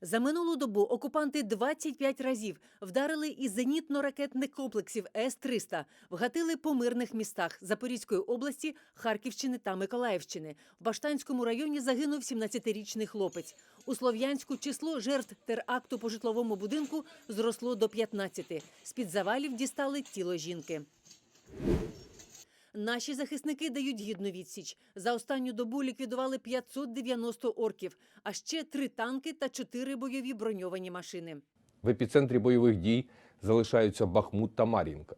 За минулу добу окупанти 25 разів вдарили із зенітно-ракетних комплексів С-300, вгатили по мирних містах Запорізької області, Харківщини та Миколаївщини. В Баштанському районі загинув 17-річний хлопець. У Слов'янську число жертв теракту по житловому будинку зросло до 15. З-під завалів дістали тіло жінки. Наші захисники дають гідну відсіч. За останню добу ліквідували 590 орків, а ще три танки та чотири бойові броньовані машини. В епіцентрі бойових дій залишаються Бахмут та Мар'їнка.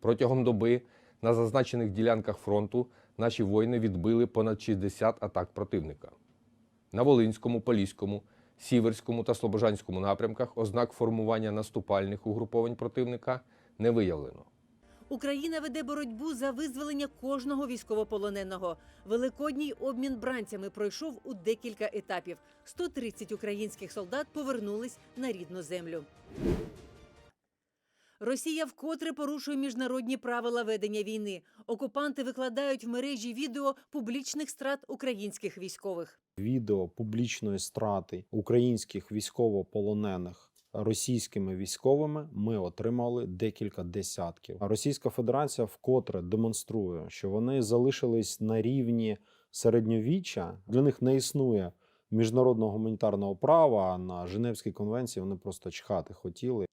Протягом доби на зазначених ділянках фронту наші воїни відбили понад 60 атак противника. На Волинському, Поліському, Сіверському та Слобожанському напрямках ознак формування наступальних угруповань противника не виявлено. Україна веде боротьбу за визволення кожного військовополоненого. Великодній обмін бранцями пройшов у декілька етапів. 130 українських солдат повернулись на рідну землю. Росія вкотре порушує міжнародні правила ведення війни. Окупанти викладають в мережі відео публічних страт українських військових. відео публічної страти українських військовополонених російськими військовими ми отримали декілька десятків. Російська Федерація вкотре демонструє, що вони залишились на рівні середньовіччя. Для них не існує міжнародного гуманітарного права. А на Женевській конвенції вони просто чхати хотіли.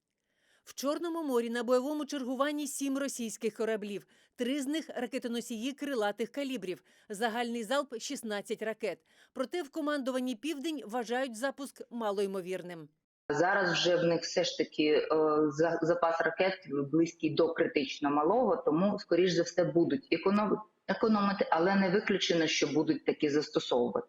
В Чорному морі на бойовому чергуванні сім російських кораблів. Три з них ракетоносії крилатих калібрів. Загальний залп 16 ракет. Проте в командуванні Південь вважають запуск малоймовірним. Зараз вже в них все ж таки е, запас ракет близький до критично малого, тому скоріш за все будуть економити, але не виключено, що будуть такі застосовувати.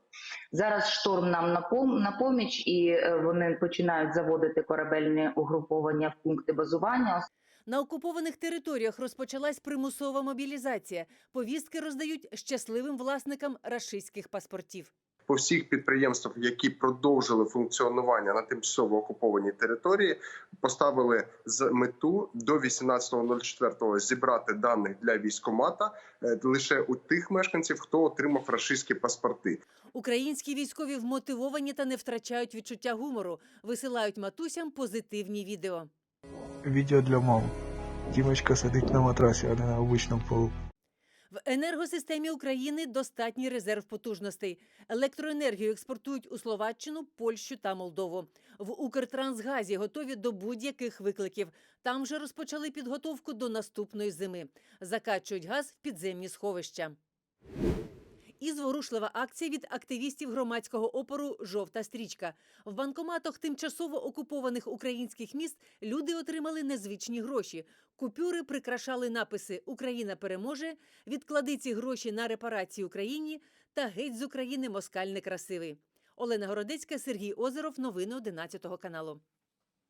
Зараз шторм нам на пом- на поміч, і е, вони починають заводити корабельні угруповання в пункти базування. На окупованих територіях розпочалась примусова мобілізація. Повістки роздають щасливим власникам рашистських паспортів. По всіх підприємствах, які продовжили функціонування на тимчасово окупованій території, поставили з мету до 18.04 зібрати даних для військомата е, лише у тих мешканців, хто отримав рашистські паспорти. Українські військові вмотивовані та не втрачають відчуття гумору. Висилають матусям позитивні відео. Відео для мам. Дімочка сидить на матрасі, а не на обичному полу. В енергосистемі України достатній резерв потужностей. Електроенергію експортують у Словаччину, Польщу та Молдову. В Укртрансгазі готові до будь-яких викликів. Там вже розпочали підготовку до наступної зими. Закачують газ в підземні сховища. І зворушлива акція від активістів громадського опору Жовта стрічка. В банкоматах тимчасово окупованих українських міст люди отримали незвичні гроші. Купюри прикрашали написи Україна переможе, відклади ці гроші на репарації Україні та геть з України москаль некрасивий. Олена Городецька, Сергій Озеров. Новини 11 каналу.